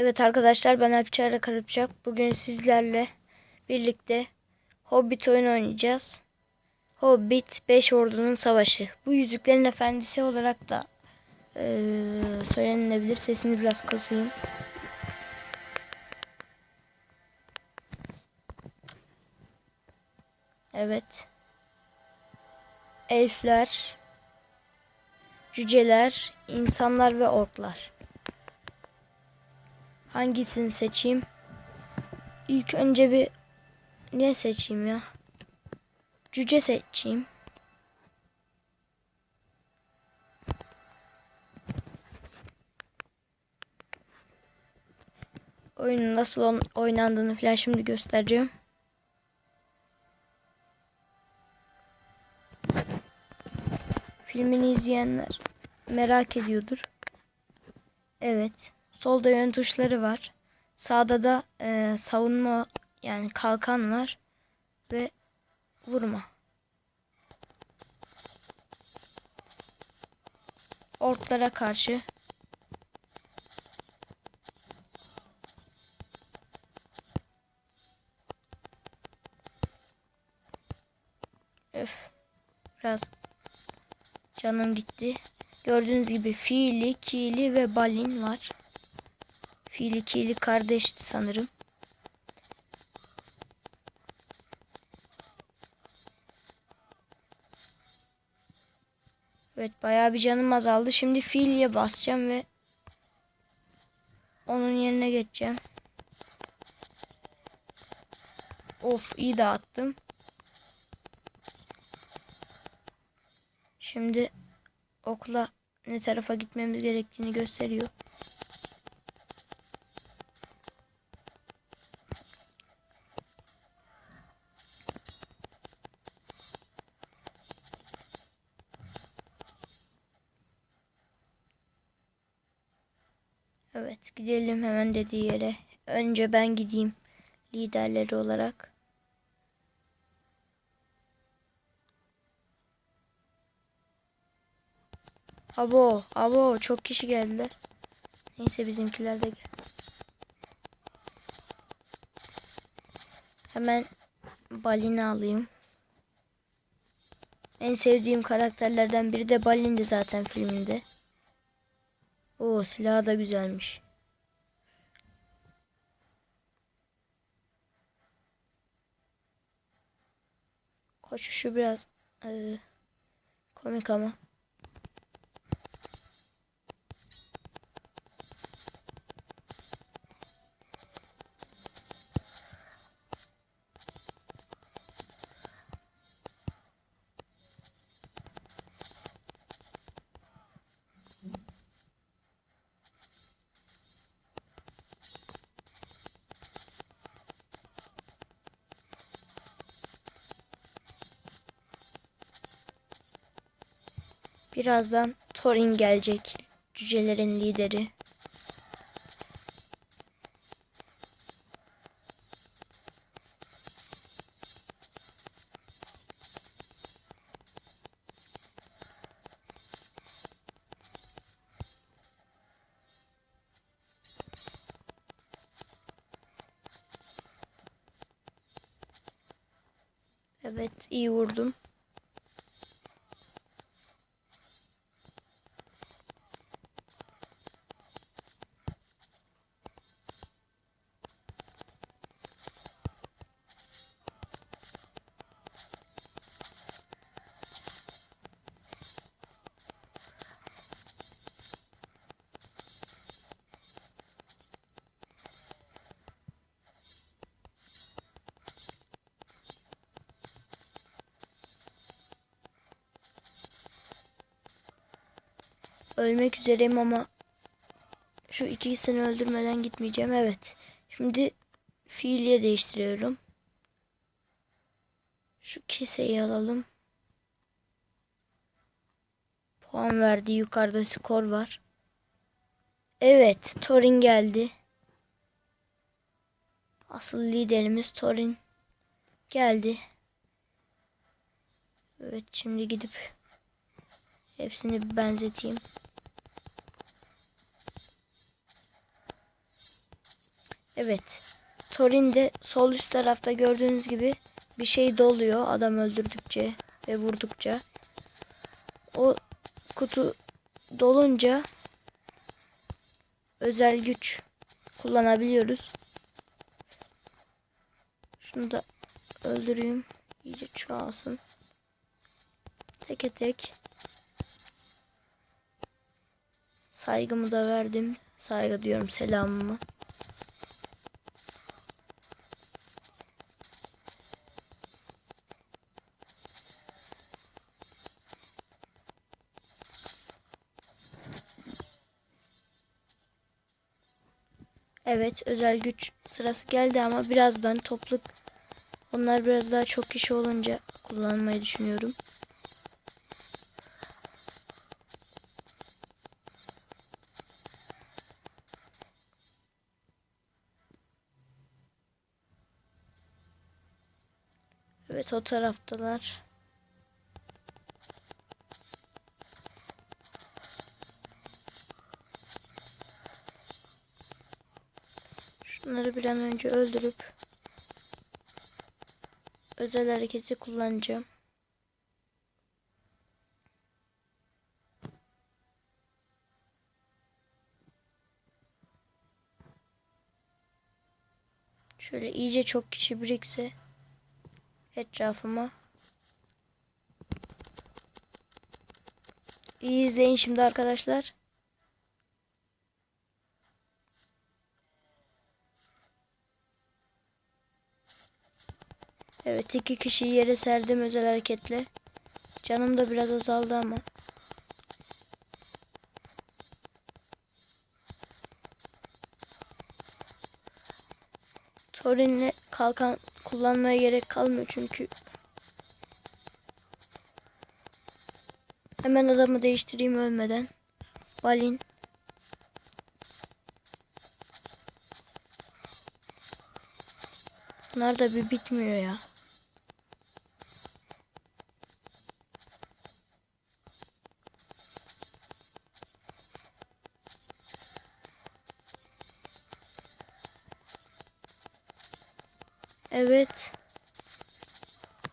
Evet arkadaşlar ben Alpçağrı Karıpçak. Bugün sizlerle birlikte Hobbit oyunu oynayacağız. Hobbit 5 Ordu'nun Savaşı. Bu Yüzüklerin Efendisi olarak da eee söylenilebilir. Sesini biraz kısayım. Evet. Elfler, cüceler, insanlar ve orklar. Hangisini seçeyim? İlk önce bir ne seçeyim ya? Cüce seçeyim. Oyunun nasıl oynandığını falan şimdi göstereceğim. Filmini izleyenler merak ediyordur. Evet. Solda yön tuşları var. Sağda da e, savunma yani kalkan var. Ve vurma. Orklara karşı. Öf. Biraz canım gitti. Gördüğünüz gibi fiili, kili ve balin var. Fiili kili kardeşti sanırım. Evet bayağı bir canım azaldı. Şimdi fiiliye basacağım ve onun yerine geçeceğim. Of iyi dağıttım. Şimdi okula ne tarafa gitmemiz gerektiğini gösteriyor. Evet gidelim hemen dediği yere. Önce ben gideyim liderleri olarak. Abo, abo çok kişi geldiler. Neyse bizimkiler de gel. Hemen Balin'i alayım. En sevdiğim karakterlerden biri de Balin'di zaten filminde. Oo silahı da güzelmiş. Koşuşu biraz eee, komik ama. Birazdan Thorin gelecek. Cücelerin lideri. Evet iyi vurdum. Ölmek üzereyim ama şu ikisini öldürmeden gitmeyeceğim. Evet. Şimdi fiiliye değiştiriyorum. Şu kiseyi alalım. Puan verdi. Yukarıda skor var. Evet. Thorin geldi. Asıl liderimiz Thorin geldi. Evet şimdi gidip hepsini benzeteyim. Evet. Torin'de sol üst tarafta gördüğünüz gibi bir şey doluyor adam öldürdükçe ve vurdukça. O kutu dolunca özel güç kullanabiliyoruz. Şunu da öldüreyim. İyice çoğalsın. Teke tek. Saygımı da verdim. Saygı diyorum selamımı. Evet özel güç sırası geldi ama birazdan topluk onlar biraz daha çok kişi olunca kullanmayı düşünüyorum. Evet o taraftalar. Bir an önce öldürüp özel hareketi kullanacağım. Şöyle iyice çok kişi birikse etrafıma. İyi izleyin şimdi arkadaşlar. Evet iki kişiyi yere serdim özel hareketle. Canım da biraz azaldı ama. Torin'le kalkan kullanmaya gerek kalmıyor çünkü. Hemen adamı değiştireyim ölmeden. Balin. Bunlar da bir bitmiyor ya. Evet.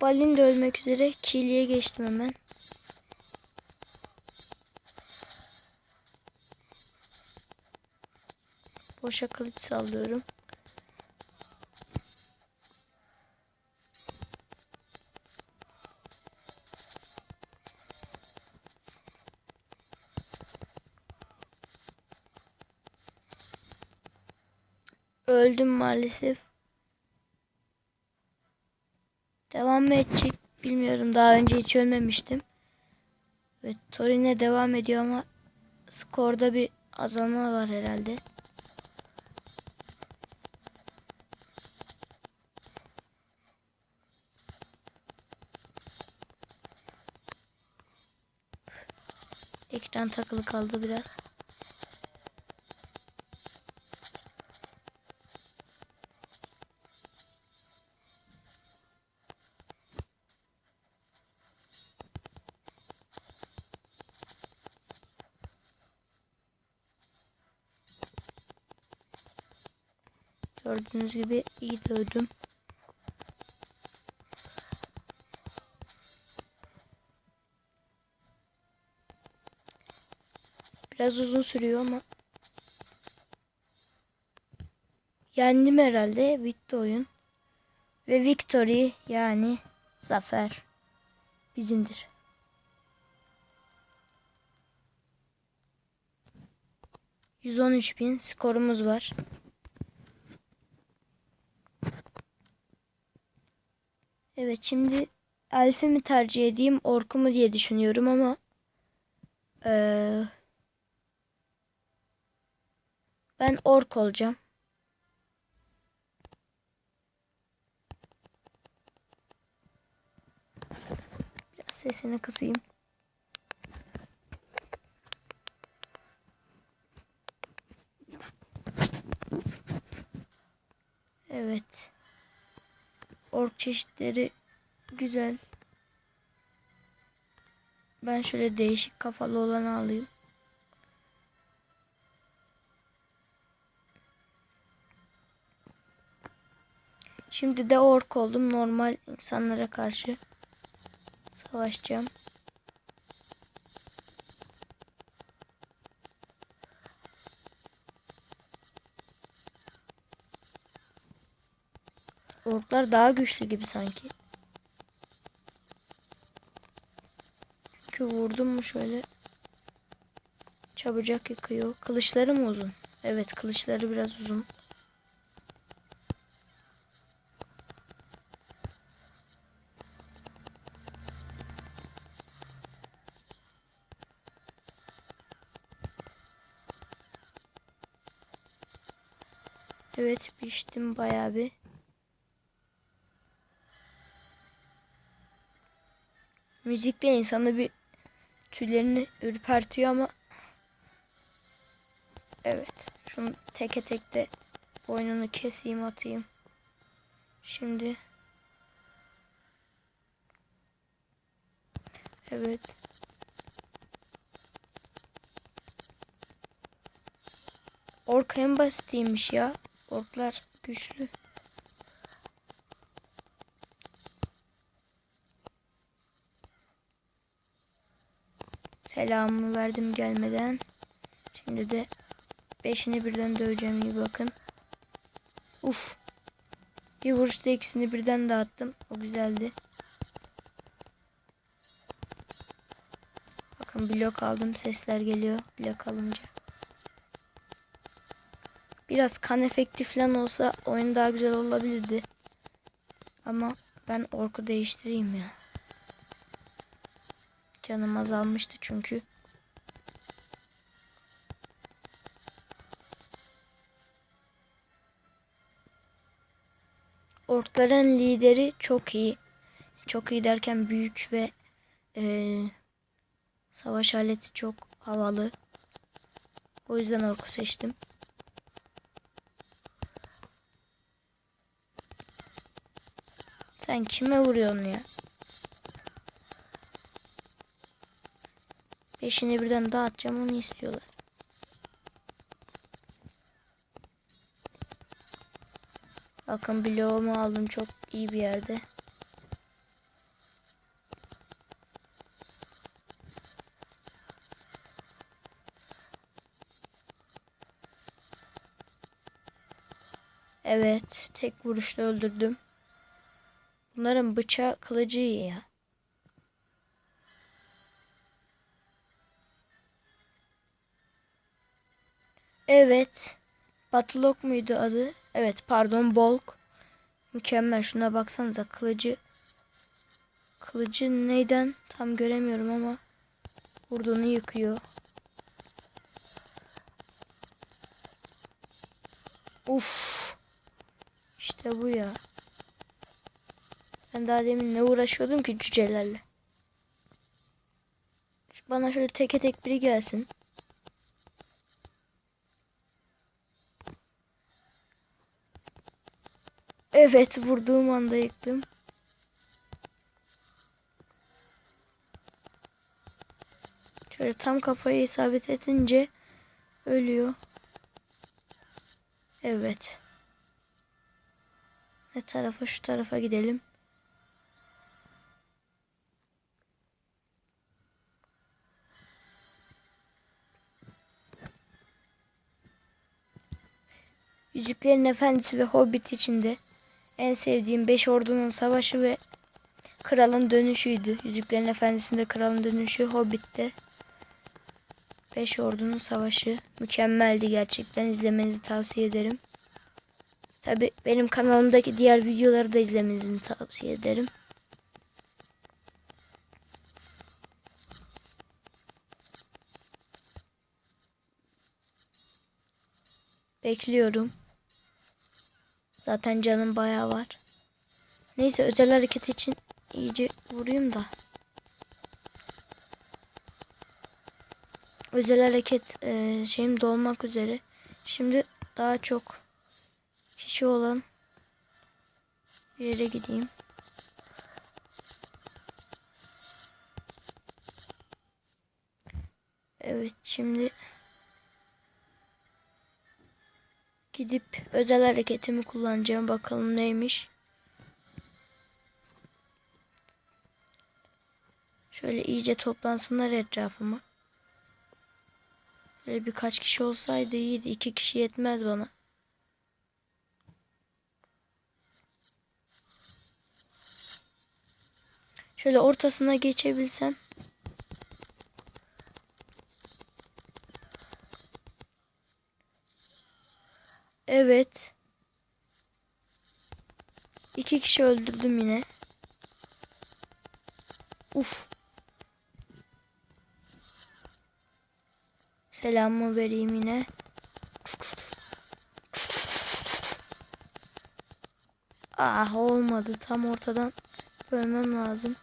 Balin de ölmek üzere. Kiliye geçtim hemen. Boşa kılıç sallıyorum. Öldüm maalesef. Devam mı edecek bilmiyorum. Daha önce hiç ölmemiştim. Ve Torine devam ediyor ama skorda bir azalma var herhalde. Ekran takılı kaldı biraz. Gördüğünüz gibi iyi dövdüm. Biraz uzun sürüyor ama yendim herhalde. Bitti oyun. Ve victory yani zafer bizimdir. %13 bin skorumuz var. Evet şimdi Elf'i mi tercih edeyim Ork'u mu diye düşünüyorum ama ee, ben Ork olacağım. Biraz sesini kısayım. Evet. Ork çeşitleri güzel. Ben şöyle değişik kafalı olanı alayım. Şimdi de ork oldum. Normal insanlara karşı savaşacağım. Orklar daha güçlü gibi sanki. Çünkü vurdum mu şöyle çabucak yıkıyor. Kılıçları mı uzun? Evet kılıçları biraz uzun. Evet piştim bayağı bir. Müzik de insanı bir tüylerini ürpertiyor ama Evet. Şunu teke tek de boynunu keseyim atayım. Şimdi Evet. Ork en basitiymiş ya. Orklar güçlü. Selamımı verdim gelmeden. Şimdi de beşini birden döveceğim iyi bakın. Uf. Bir vuruşta ikisini birden dağıttım. O güzeldi. Bakın blok aldım. Sesler geliyor blok alınca. Biraz kan efekti falan olsa oyun daha güzel olabilirdi. Ama ben orku değiştireyim ya. Canım azalmıştı çünkü. Orkların lideri çok iyi. Çok iyi derken büyük ve eee, savaş aleti çok havalı. O yüzden orku seçtim. Sen kime vuruyorsun ya? Beşini birden dağıtacağım onu istiyorlar. Bakın bloğumu aldım çok iyi bir yerde. Evet, tek vuruşla öldürdüm. Bunların bıçağı kılıcı iyi ya. Evet. Batılok muydu adı? Evet pardon Bolk. Mükemmel şuna baksanıza kılıcı. Kılıcı neyden tam göremiyorum ama vurduğunu yıkıyor. Uf. İşte bu ya. Ben daha demin ne uğraşıyordum ki cücelerle. Bana şöyle teke tek biri gelsin. Evet vurduğum anda yıktım. Şöyle tam kafayı isabet edince ölüyor. Evet. Ne tarafa şu tarafa gidelim. Yüzüklerin Efendisi ve Hobbit içinde en sevdiğim beş ordunun savaşı ve kralın dönüşüydü. Yüzüklerin Efendisi'nde kralın dönüşü, Hobbit'te beş ordunun savaşı mükemmeldi gerçekten. izlemenizi tavsiye ederim. Tabi benim kanalımdaki diğer videoları da izlemenizi tavsiye ederim. Bekliyorum. Zaten canım bayağı var. Neyse özel hareket için iyice vurayım da. Özel hareket e, şeyim dolmak üzere. Şimdi daha çok kişi olan yere gideyim. Evet şimdi Gidip özel hareketimi kullanacağım. Bakalım neymiş. Şöyle iyice toplansınlar etrafıma. Böyle birkaç kişi olsaydı iyiydi. İki kişi yetmez bana. Şöyle ortasına geçebilsem. Evet. İki kişi öldürdüm yine. Uf. Selamımı vereyim yine. Ah olmadı. Tam ortadan bölmem lazım.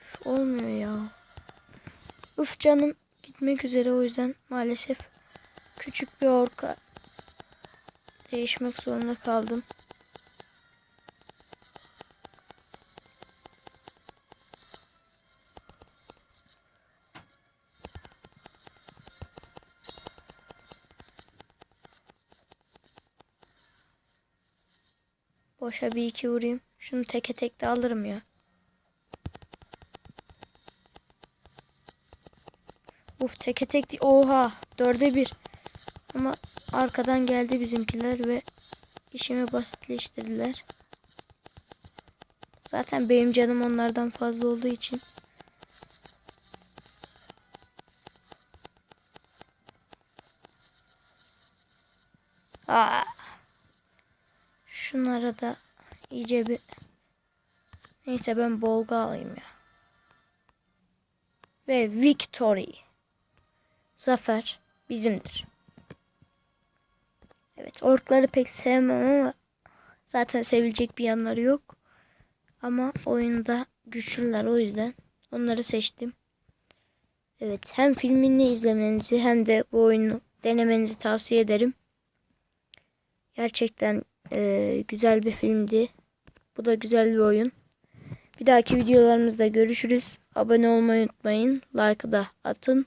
Üf, olmuyor ya. Uf canım gitmek üzere o yüzden maalesef küçük bir orka değişmek zorunda kaldım. Boşa bir iki vurayım. Şunu teke tek de alırım ya. Uf teke tek. Oha. Dörde bir. Ama arkadan geldi bizimkiler ve işimi basitleştirdiler. Zaten benim canım onlardan fazla olduğu için. Aa. Şunlara da iyice bir neyse ben bolga alayım ya. Ve victory. Zafer bizimdir. Evet orkları pek sevmem ama zaten sevilecek bir yanları yok. Ama oyunda güçlüler o yüzden onları seçtim. Evet hem filmini izlemenizi hem de bu oyunu denemenizi tavsiye ederim. Gerçekten e, güzel bir filmdi. Bu da güzel bir oyun. Bir dahaki videolarımızda görüşürüz. Abone olmayı unutmayın. Like'ı da atın.